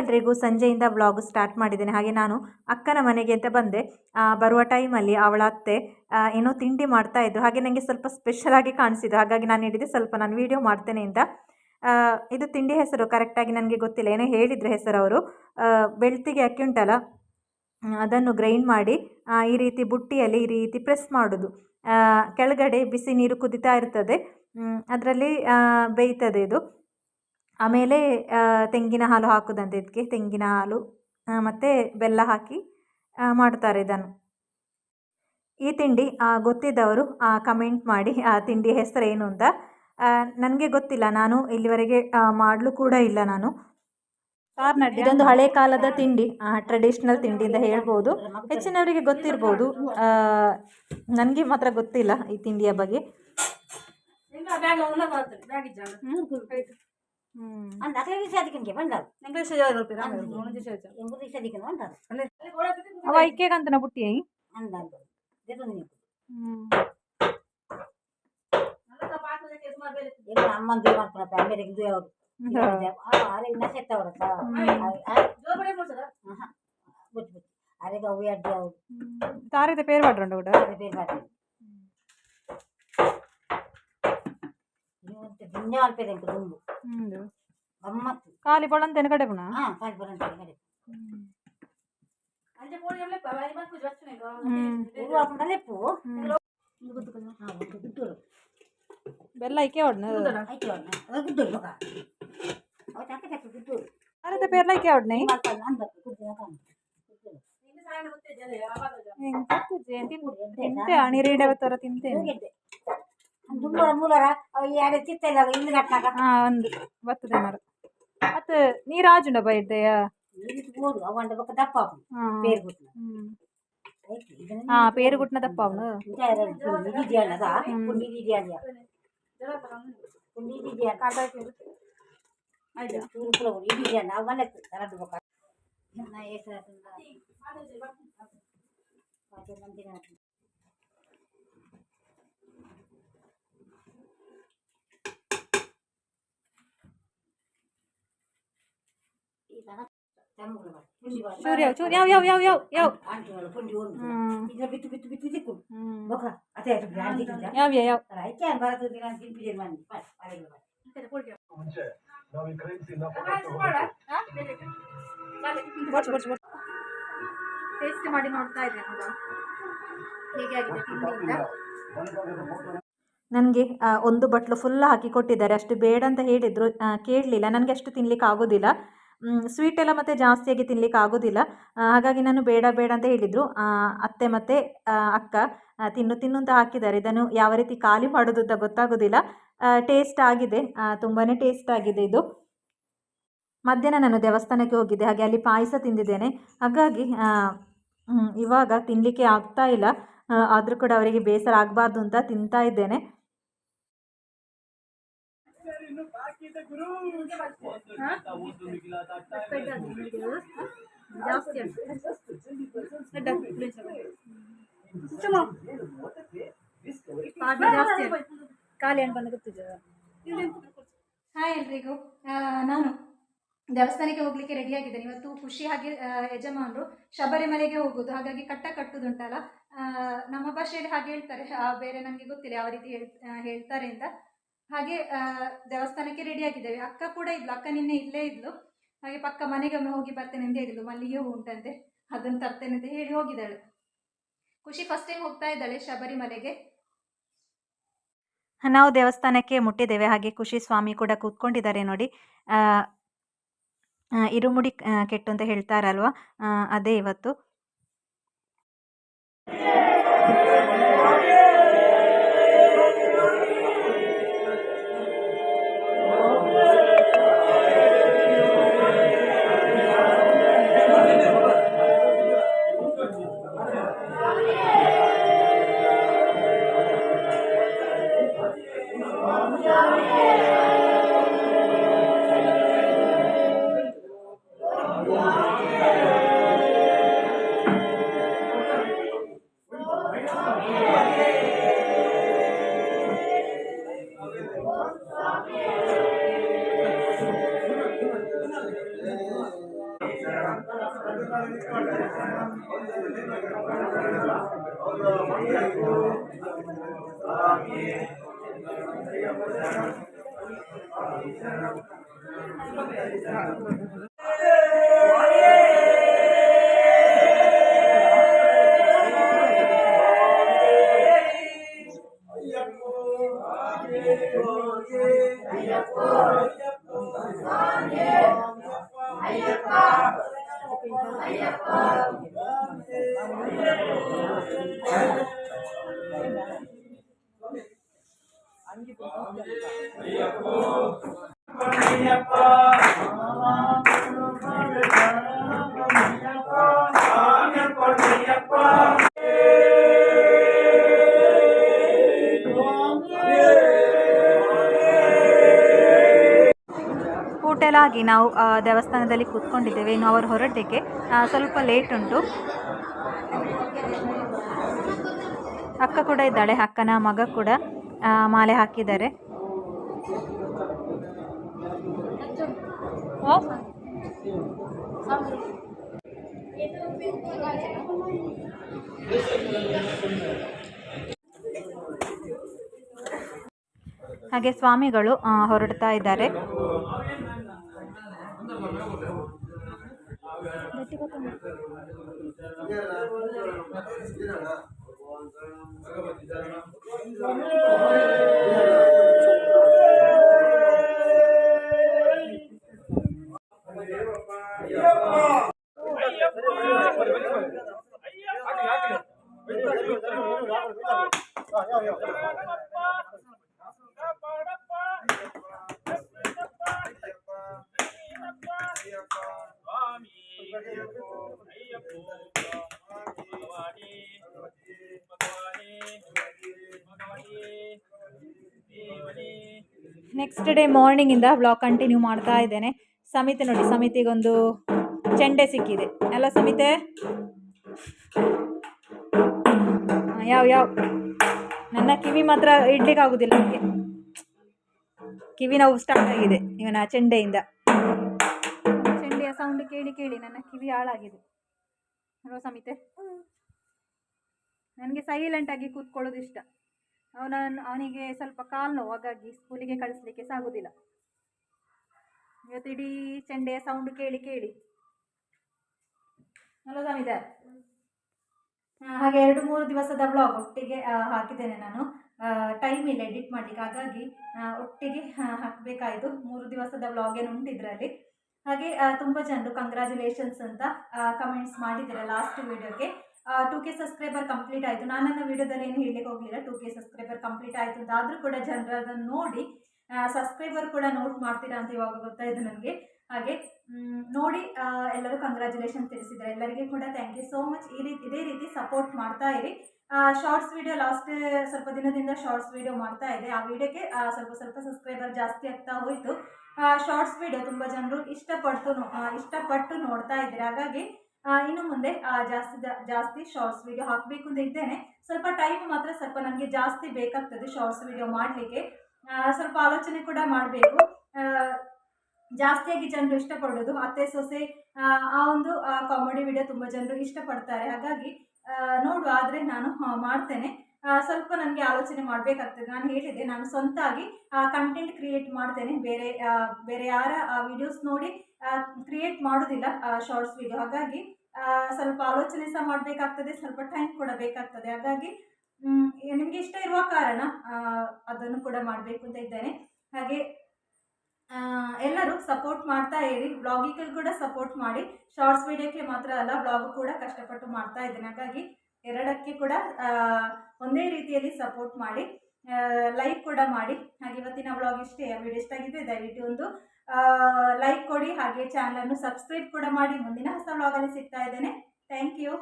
ಎಲ್ರಿಗೂ ಸಂಜೆಯಿಂದ vlog start ಮಾಡಿದ್ದೇನೆ. ಹಾಗೆ ನಾನು ಅಕ್ಕನ ಮನೆಗೆ ಅಂತ ಬಂದೆ. ಬರುವ ಟೈಮಲ್ಲಿ ಅವಳ ಅತ್ತೆ ಏನೋ ತಿಂಡಿ ಮಾಡ್ತಾ ಇದ್ರು. ಹಾಗೆ ನನಗೆ ಸ್ವಲ್ಪ ಸ್ಪೆಷಲ್ ಆಗಿ ಕಾಣಿಸಿದ್ದು. ಹಾಗಾಗಿ ನಾನು ಹೇಳಿದೆ, ಸ್ವಲ್ಪ ನಾನು ವೀಡಿಯೋ ಮಾಡ್ತೇನೆ ಅಂತ. ಇದು ತಿಂಡಿ ಹೆಸರು. ಕರೆಕ್ಟಾಗಿ ನನಗೆ ಗೊತ್ತಿಲ್ಲ. ಏನೋ ಹೇಳಿದ್ರು ಹೆಸರು ಅವರು. ಬೆಳ್ತಿಗೆ ಅಕ್ಕಿ ಉಂಟಲ್ಲ, ಅದನ್ನು ಗ್ರೈಂಡ್ ಮಾಡಿ ಈ ರೀತಿ ಬುಟ್ಟಿಯಲ್ಲಿ ಈ ರೀತಿ ಪ್ರೆಸ್ ಮಾಡೋದು. ಕೆಳಗಡೆ ಬಿಸಿ ನೀರು ಕುದಿತಾ ಇರ್ತದೆ. ಅದರಲ್ಲಿ ಬೇಯ್ತದೆ ಇದು. ಆಮೇಲೆ ತೆಂಗಿನ ಹಾಲು ಹಾಕೋದಂತೆ ಇದಕ್ಕೆ ತೆಂಗಿನ ಹಾಲು ಮತ್ತು ಬೆಲ್ಲ ಹಾಕಿ ಮಾಡ್ತಾರೆ ಇದನ್ನು. ಈ ತಿಂಡಿ ಆ, ಗೊತ್ತಿದ್ದವರು ಕಮೆಂಟ್ ಮಾಡಿ ಆ ತಿಂಡಿ ಹೆಸರು ಏನು ಅಂತ. ನನಗೆ ಗೊತ್ತಿಲ್ಲ. ನಾನು ಇಲ್ಲಿವರೆಗೆ ಮಾಡಲು ಕೂಡ ಇಲ್ಲ ನಾನು. ಇದೊಂದು ಹಳೆ ಕಾಲದ ತಿಂಡಿ ಟ್ರೆಡಿಷ್ನಲ್ ತಿಂಡಿ ಅಂತ ಹೇಳ್ಬೋದು. ಹೆಚ್ಚಿನವರಿಗೆ ಗೊತ್ತಿರ್ಬೋದು. ನನಗೆ ಮಾತ್ರ ಗೊತ್ತಿಲ್ಲ ಈ ತಿಂಡಿಯ ಬಗ್ಗೆ. అని నకలకి చదివికి అంటారు ఎంగురికి చదివికి అంటారు అవ ఇక్కేకి అంతన పుట్టి అంటారు నీకు అమ్మ దేవనుకున్న ఫ్యామిలీకి దేవడు అరే ఇన్న చెత్తవాడు అరే గవ్వి అడ్డి తారైతే పేరు పడరండి కూడా పేరు పడరండి ಯಾವುದು ತಾರಿದ ಪೇರು ಮಾಡ್ರಂಡು ಕೂಡ ಅದು ಬೇರೆ ಮಾಡಿ ನೀವು ದಿನ ಅಲ್ಪದೆ ಅಂತ ದುಂಬು ಗಮ್ಮತ್ತು ಖಾಲಿ ಬೊಳಂತೇನೆ ಕಡೆ ಗುಣ ಹಾ ಕಾಲು ಬರಂತ ಒಂದು ಗುಡ್ಡೂರು ಬೆಲ್ಲ ಇಕ್ಕೆ ಹೊಡ್ನ ಆಯ್ತು ಅದು ಗುಡ್ಡೂರು ಮಗ ಅವತ್ತು ಹಾಕಿ ತಪ್ಪು ಗುಡ್ಡೂರು ತಾರಿದ ಪೇರ್ಲ ಇಕ್ಕೆ ಹೊಡ್ನೆ ಮಾಡ್ತಾನೆ ಅಂದ ಗುಡ್ಡೂರು ಕಾಣು ಗುಡ್ಡೂರು ತಿಂತೆ ಅಣಿರೀಡೆ ತರ ತಿಂತೇನೆ ಹೋಗಿದ್ದೆ ದುಂಬರ ಮೂಲರ ಅವ ಎರಡು ಚಿತ್ತ ಇಲ್ಲ ಇಲ್ಲಿ ಕಟ್ಟಾಗ ಹಾ ಒಂದು ಬರ್ತದೆ ಮರ ಮತ್ತೆ ನೀರಾಜುಂಡ ಬೈದ್ದೆಯ ಬೋಡು ಅವಂಡ ಬೊಕ್ಕ ದಪ್ಪ ಹಾ ಪೇರು ಗುಟ್ನ ಹ್ಮ್. ಆಯ್ತು ಇದನ್ನ ಹಾ ಪೇರು ಗುಟ್ನ ದಪ್ಪ ಅವನು ಪುಂಡಿ ಟೇಸ್ಟ್ ಮಾಡಿ ನೋಡ್ತಾ ಇದ್ದೆ ಹೇಗೆ ಆಗಿದೆ ತಿಂಡಿಯಿಂದ ನನಗೆ ಒಂದು ಬಟ್ಲು ಫುಲ್ ಹಾಕಿ ಕೊಟ್ಟಿದ್ದಾರೆ. ಅಷ್ಟು ಬೇಡ ಅಂತ ಹೇಳಿದರು. ಕೇಳಲಿಲ್ಲ. ನನಗೆ ಅಷ್ಟು ತಿನ್ಲಿಕ್ಕೆ ಆಗೋದಿಲ್ಲ. ಸ್ವೀಟ್ ಎಲ್ಲ ಮತ್ತು ಜಾಸ್ತಿಯಾಗಿ ತಿನ್ಲಿಕ್ಕೆ ಆಗೋದಿಲ್ಲ. ಹಾಗಾಗಿ ನಾನು ಬೇಡ ಬೇಡ ಅಂತ ಹೇಳಿದರು. ಅತ್ತೆ ಮತ್ತು ಅಕ್ಕ ತಿನ್ನು ತಿನ್ನು ಅಂತ ಹಾಕಿದ್ದಾರೆ. ಇದನ್ನು ಯಾವ ರೀತಿ ಖಾಲಿ ಮಾಡೋದು ಅಂತ ಗೊತ್ತಾಗೋದಿಲ್ಲ. ಟೇಸ್ಟ್ ಆಗಿದೆ. ತುಂಬಾ ಟೇಸ್ಟ್ ಆಗಿದೆ ಇದು. ಮಧ್ಯಾಹ್ನ ನಾನು ದೇವಸ್ಥಾನಕ್ಕೆ ಹೋಗಿದ್ದೆ. ಹಾಗೆ ಅಲ್ಲಿ ಪಾಯಸ ತಿಂದಿದ್ದೇನೆ. ಹಾಗಾಗಿ ಇವಾಗ ತಿನ್ನಲಿಕ್ಕೆ ಆಗ್ತಾ ಇಲ್ಲ. ಆದರೂ ಕೂಡ ಅವರಿಗೆ ಬೇಸರ ಆಗಬಾರ್ದು ಅಂತ ತಿಂತಾ ಇದ್ದೇನೆ. ಆ, ನಾನು ದೇವಸ್ಥಾನಕ್ಕೆ ಹೋಗ್ಲಿಕ್ಕೆ ರೆಡಿಯಾಗಿದ್ದೇನೆ ಇವತ್ತು ಖುಷಿ ಹಾಗೆ ಯಜಮಾನರು ಶಬರಿಮಲೆಗೆ ಹೋಗೋದು ಹಾಗಾಗಿ ಕಟ್ಟ ಕಟ್ಟುದುಂಟಲ್ಲ ನಮ್ಮ ಭಾಷೆಯಲ್ಲಿ ಹಾಗೆ ಹೇಳ್ತಾರೆ. ಬೇರೆ ನನಗೆ ಗೊತ್ತಿಲ್ಲ ಯಾವ ರೀತಿ ಹೇಳ್ ಹೇಳ್ತಾರೆ ಅಂತ. ಹಾಗೆ ದೇವಸ್ಥಾನಕ್ಕೆ ದೇವಸ್ಥಾನಕ್ಕೆ ರೆಡಿಯಾಗಿದ್ದೇವೆ ಅಕ್ಕ ಕೂಡ ಇದ್ಲು ಅಕ್ಕ ನಿನ್ನೆ ಇಲ್ಲೇ ಇದ್ಲು. ಹಾಗೆ ಪಕ್ಕ ಮನೆಗೆ ಒಮ್ಮೆ ಹೋಗಿ ಬರ್ತೇನೆ ಅಂತ ಹೇಳಿದ್ಲು. ಮಲ್ಲಿಗೆ ಹೂ ಉಂಟಂತೆ ಅದನ್ನು ತರ್ತೇನೆ ಅಂತ ಹೇಳಿ ಹೋಗಿದ್ದಾಳೆ. ಖುಷಿ ಫಸ್ಟ್ ಟೈಮ್ ಹೋಗ್ತಾ ಇದ್ದಾಳೆ ಶಬರಿಮಲೆಗೆ. ನಾವು ದೇವಸ್ಥಾನಕ್ಕೆ ಮುಟ್ಟಿದ್ದೇವೆ. ಹಾಗೆ ಖುಷಿ ಸ್ವಾಮಿ ಕೂಡ ಕೂತ್ಕೊಂಡಿದ್ದಾರೆ ನೋಡಿ. ಇರುಮುಡಿ ಕೆಟ್ಟು ಅಂತ ಹೇಳ್ತಾರಲ್ವಾ? ಅದೇ ಇವತ್ತು. Yeah. ಆಗಿ ನಾವು ದೇವಸ್ಥಾನದಲ್ಲಿ ಕೂತ್ಕೊಂಡಿದ್ದೇವೆ. ಇನ್ನು ಅವರು ಹೊರಟಕ್ಕೆ ಸ್ವಲ್ಪ ಲೇಟ್ ಉಂಟು. ಅಕ್ಕ ಕೂಡ ಇದ್ದಾಳೆ, ಅಕ್ಕನ ಮಗ ಕೂಡ. ಮಾಲೆ ಹಾಕಿದ್ದಾರೆ. ಹಾಗೆ ಸ್ವಾಮಿಗಳು ಹೊರಡ್ತಾ ಇದ್ದಾರೆ. అయ్యా అయ్యా ನೆಕ್ಸ್ಟ್ ಡೇ ಮಾರ್ನಿಂಗಿಂದ ಬ್ಲಾಗ್ ಕಂಟಿನ್ಯೂ ಮಾಡ್ತಾ ಇದ್ದೇನೆ. ಸಮಿತಿ ನೋಡಿ ಸಮಿತಿಗೊಂದು ಚೆಂಡೆ ಸಿಕ್ಕಿದೆ. ಅಲ್ಲ ಸಮಿತೆ? ಯಾವ ಯಾವ? ನನ್ನ ಕಿವಿ ಮಾತ್ರ ಇಡ್ಲಿಕ್ಕೆ ಆಗುದಿಲ್ಲ ನನಗೆ ಕಿವಿ ನೋವು ಸ್ಟಾರ್ಟ್ ಆಗಿದೆ ಇವನ ಚೆಂಡೆಯಿಂದ. ಚೆಂಡೆಯ ಸೌಂಡ್ ಕೇಳಿ ಕೇಳಿ ನನ್ನ ಕಿವಿ ಹಾಳಾಗಿದೆ. ಅಲ್ವಾ ಸಮಿತೆ? ನನಗೆ ಸೈಲೆಂಟ್ ಆಗಿ ಕೂತ್ಕೊಳ್ಳೋದು ಇಷ್ಟ. ಅವನ ಅವನಿಗೆ ಸ್ವಲ್ಪ ಕಾಲು ನೋವು ಹಾಗಾಗಿ ಸ್ಕೂಲಿಗೆ ಕಳಿಸ್ಲಿಕ್ಕೆ ಸಾಗುವುದಿಲ್ಲ. ಇವತ್ತು ಇಡೀ ಚೆಂಡೆಯ ಸೌಂಡ್ ಕೇಳಿ ಕೇಳಿ. ಹಲೋ ಸಮಿತೆ. ಹಾಗೆ ಎರಡು, ಮೂರು ದಿವಸದ ಬ್ಲಾಗ್ ಒಟ್ಟಿಗೆ ಹಾಕಿದ್ದೇನೆ ನಾನು. ಟೈಮ್ ಇಲ್ಲ ಎಡಿಟ್ ಮಾಡಲಿಕ್ಕೆ. ಹಾಗಾಗಿ ಒಟ್ಟಿಗೆ ಹಾಕಬೇಕಾಯಿತು. ಮೂರು ದಿವಸದ ಬ್ಲಾಗ್ ಏನು ಉಂಟು ಇದರಲ್ಲಿ ಹಾಗೆ ತುಂಬ ಜನರು ಕಂಗ್ರ್ಯಾಚುಲೇಷನ್ಸ್ ಅಂತ ಕಮೆಂಟ್ಸ್ ಮಾಡಿದ್ದೀರಾ ಲಾಸ್ಟ್ ವಿಡಿಯೋಗೆ ಟೂ ಕೆ ಸಬ್ಸ್ಕ್ರೈಬರ್ ಕಂಪ್ಲೀಟ್ ಆಯಿತು. ನಾನು ನನ್ನ ವಿಡಿಯೋದಲ್ಲಿ ಏನು ಹೇಳಲಿಕ್ಕೆ ಹೋಗಲಿಲ್ಲ. ಟು ಕೆ ಸಬ್ಸ್ಕ್ರೈಬರ್ ಕಂಪ್ಲೀಟ್ ಆಯಿತು ಅಂತ ಆದರೂ ಕೂಡ ಜನರು ಅದನ್ನು ನೋಡಿ ಸಬ್ಸ್ಕ್ರೈಬರ್ ಕೂಡ ನೋಟ್ ಮಾಡ್ತೀರಾ ಅಂತ ಇವಾಗ ಗೊತ್ತಾಯಿತು ನನಗೆ. ಹಾಗೆ ನೋಡಿ ಎಲ್ಲರೂ ಕಂಗ್ರ್ಯಾಚುಲೇಷನ್ ತಿಳಿಸಿದ್ದಾರೆ. ಎಲ್ಲರಿಗೂ ಕೂಡ ಥ್ಯಾಂಕ್ ಯು ಸೋ ಮಚ್ ಈ ರೀತಿ, ಇದೇ ರೀತಿ ಸಪೋರ್ಟ್ ಮಾಡ್ತಾ ಇರಿ. ಶಾರ್ಟ್ಸ್ ವಿಡಿಯೋ ಲಾಸ್ಟ್ ಸ್ವಲ್ಪ ದಿನದಿಂದ ಶಾರ್ಟ್ಸ್ ವಿಡಿಯೋ ಮಾಡ್ತಾ ಇದೆ. ಆ ವಿಡಿಯೋಕ್ಕೆ ಸ್ವಲ್ಪ ಸ್ವಲ್ಪ ಸಬ್ಸ್ಕ್ರೈಬರ್ ಜಾಸ್ತಿ ಆಗ್ತಾ ಹೋಯಿತು. ಶಾರ್ಟ್ಸ್ ವಿಡಿಯೋ ತುಂಬ ಜನರು ಇಷ್ಟಪಟ್ಟು ಇಷ್ಟಪಟ್ಟು ನೋಡ್ತಾ ಇದ್ದಾರೆ. ಹಾಗಾಗಿ ಇನ್ನು ಮುಂದೆ ಜಾಸ್ತಿ ಜಾಸ್ತಿ ಶಾರ್ಟ್ಸ್ ವಿಡಿಯೋ ಹಾಕಬೇಕು ಅಂತ ಇದ್ದೇನೆ. ಸ್ವಲ್ಪ ಟೈಮ್ ಮಾತ್ರ ಸ್ವಲ್ಪ ನನಗೆ ಜಾಸ್ತಿ ಬೇಕಾಗ್ತದೆ ಶಾರ್ಟ್ಸ್ ವಿಡಿಯೋ ಮಾಡಲಿಕ್ಕೆ. ಸ್ವಲ್ಪ ಆಲೋಚನೆ ಕೂಡ ಮಾಡಬೇಕು. ಜಾಸ್ತಿಯಾಗಿ ಜನರು ಇಷ್ಟಪಡೋದು. ಅತ್ತೆ ಸೊಸೆ ಆ, ಒಂದು ಕಾಮಿಡಿ ವಿಡಿಯೋ ತುಂಬ ಜನರು ಇಷ್ಟಪಡ್ತಾರೆ. ಹಾಗಾಗಿ ನೋಡುವ ಆದರೆ ನಾನು ಮಾಡ್ತೇನೆ. ಸ್ವಲ್ಪ ನನಗೆ ಆಲೋಚನೆ ಮಾಡಬೇಕಾಗ್ತದೆ. ನಾನು ಹೇಳಿದೆ, ನಾನು ಸ್ವಂತಾಗಿ ಕಂಟೆಂಟ್ ಕ್ರಿಯೇಟ್ ಮಾಡ್ತೇನೆ. ಬೇರೆ ಬೇರೆ ಯಾರ ವಿಡಿಯೋಸ್ ನೋಡಿ ಕ್ರಿಯೇಟ್ ಮಾಡೋದಿಲ್ಲ ಶಾರ್ಟ್ಸ್ ವಿಡಿಯೋ ಹಾಗಾಗಿ ಸ್ವಲ್ಪ ಆಲೋಚನೆ ಸಹ ಮಾಡಬೇಕಾಗ್ತದೆ, ಸ್ವಲ್ಪ ಟೈಮ್ ಕೂಡ ಬೇಕಾಗ್ತದೆ. ಹಾಗಾಗಿ ನಿಮಗೆ ಇಷ್ಟ ಇರುವ ಕಾರಣ ಅದನ್ನು ಕೂಡ ಮಾಡಬೇಕು ಅಂತ ಇದ್ದೇನೆ. ಹಾಗೆ ಎಲ್ಲರೂ ಸಪೋರ್ಟ್ ಮಾಡ್ತಾ ಇರಿ. ಬ್ಲಾಗಿಗೆ ಕೂಡ ಸಪೋರ್ಟ್ ಮಾಡಿ. ಶಾರ್ಟ್ಸ್ ವಿಡಿಯೋಕ್ಕೆ ಮಾತ್ರ ಅಲ್ಲ ಬ್ಲಾಗ್ ಕೂಡ ಕಷ್ಟಪಟ್ಟು ಮಾಡ್ತಾ ಇದ್ದೇನೆ. ಹಾಗಾಗಿ ಎರಡಕ್ಕೆ ಕೂಡ ಒಂದೇ ರೀತಿಯಲ್ಲಿ ಸಪೋರ್ಟ್ ಮಾಡಿ ಲೈಕ್ ಕೂಡ ಮಾಡಿ. ಹಾಗೆ ಇವತ್ತಿನ ಬ್ಲಾಗ್ ಇಷ್ಟೇ ವಿಡಿಯೋ ಇಷ್ಟ ಆಗಿದ್ರೆ ದಯವಿಟ್ಟು ಒಂದು ಲೈಕ್ ಕೊಡಿ. ಹಾಗೆ ಚಾನಲನ್ನು ಸಬ್ಸ್ಕ್ರೈಬ್ ಕೂಡ ಮಾಡಿ. ಮುಂದಿನ ಹೊಸ ಬ್ಲಾಗಲ್ಲಿ ಸಿಗ್ತಾ ಇದ್ದೇನೆ. Thank you